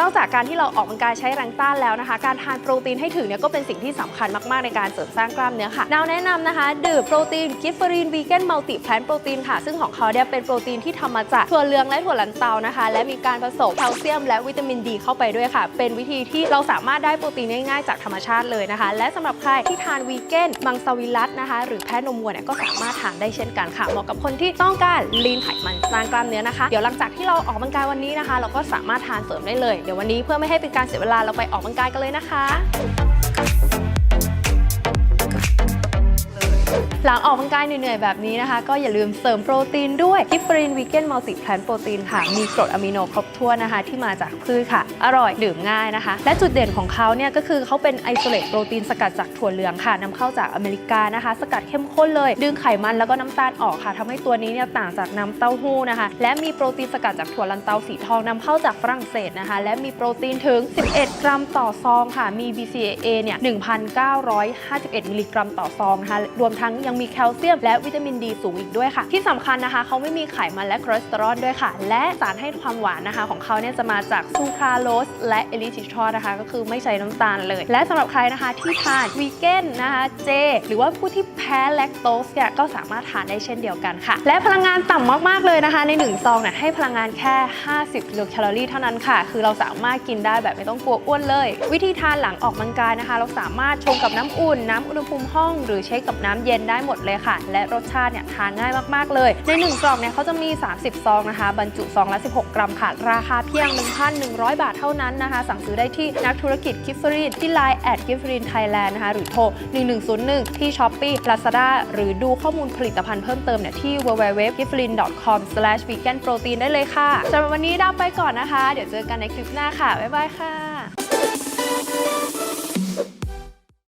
นอกจากการที่เราออกกำลังกายใช้แรงต้านแล้วนะคะ การทานโปรตีนให้ถึงเนี่ยก็เป็นสิ่งที่สำคัญมากๆในการเสริมสร้างกล้ามเนื้อค่ะนาวแนะนำนะคะ ดื่มโปรตีนกิฟเฟอรีนวีแกนมัลติแพลนโปรตีนค่ะ ซึ่งของเขาเนี่ยเป็นโปรตีนที่ทำมาจากถั่วเหลืองและถั่วลันเตานะคะ และมีการผสมแคลเซียม และวิตามินดีเข้าไปด้วยค่ะ เป็นวิธีที่เราสามารถได้โปรตีนง่ายๆจากธรรมชาติเลยนะคะ และสำหรับใครที่ทานวีแกนมังสวิรัตนะคะ หรือแพะนมวัวเนี่ยก็สามารถทานได้เช่นกันค่ะเหมาะกับคนที่ต้องการลีนไขมันสร้างกล้ามเนื้อนะคะ เดี๋ยวหลังจากที่เราออกกำลังกายวันนี้นะคะ เราก็สามารถทานเสริมได้เลยเดี๋ยววันนี้เพื่อไม่ให้เป็นการเสียเวลาเราไปออกกำลังกายกันเลยนะคะ หลังออกกำลังกายเหนื่อยๆ แบบนี้นะคะ ก็อย่าลืมเสริมโปรตีนด้วยกิฟฟรีนวีแกนมัลติแพลนโปรตีนค่ะ มีกรดอะมิโนครบถ้วนนะคะ ที่มาจากพืชค่ะ อร่อยดื่มง่ายนะคะ และจุดเด่นของเขาเนี่ยก็คือเขาเป็นไอโซเลตโปรตีนสกัดจากถั่วเหลืองค่ะนำเข้าจากอเมริกานะคะ สกัดเข้มข้นเลย ดึงไขมันแล้วก็น้ำตาลออกค่ะทำให้ตัวนี้เนี่ยต่างจากน้ำเต้าหู้นะคะ และมีโปรตีนสกัดจากถั่วลันเตาสีทองนำเข้าจากฝรั่งเศสนะคะ และมีโปรตีนถึง 11 กรัมต่อซองค่ะ มี BCAA เนี่ย1,951มิลลิกรัมต่อซองนะคะรวมทั้งยังมีแคลเซียมและวิตามินดีสูงอีกด้วยค่ะ ที่สำคัญนะคะเขาไม่มีไขมันและคอเลสเตอรอลด้วยค่ะ และสารให้ความหวานนะคะของเขาเนี่ยจะมาจากซูคราโลสและเอลิทิชอลนะคะ ก็คือไม่ใช้น้ำตาลเลย และสำหรับใครนะคะที่ทานวีแกนนะคะเจ หรือว่าผู้ที่แพ้แลคโตสเนี่ยก็สามารถทานได้เช่นเดียวกันค่ะ และพลังงานต่ำมากๆเลยนะคะ ใน1ซองเนี่ยให้พลังงานแค่ 50กิโลแคลอรี่เท่านั้นค่ะ คือเราสามารถกินได้แบบไม่ต้องกลัวอ้วนเลย วิธีทานหลังออกกำลังกายนะคะ เราสามารถชงกับน้ำอุ่นน้ำอุณหภูมิห้อง หรือเช็คกับน้ำเย็นได้หมดเลยค่ะ และรสชาติเนี่ยทานง่ายมากๆเลย ใน 1 กล่องเนี่ยเขาจะมี 30 ซองนะคะ บรรจุซองละ 16 กรัมค่ะ ราคาเพียง 1,100 บาทเท่านั้นนะคะ สั่งซื้อได้ที่นักธุรกิจกิฟฟรีนที่ Line แอดกิฟฟรีนไทยแลนด์นะคะ หรือโทร 1101 ที่ Shopee Lazada หรือดูข้อมูลผลิตภัณฑ์เพิ่มเติมเนี่ยที่ www.giflin.com/veganprotein ได้เลยค่ะสำหรับวันนี้ดาวไปก่อนนะคะ เดี๋ยวเจอกันในคลิปหน้าค่ะ บ๊ายบายค่ะ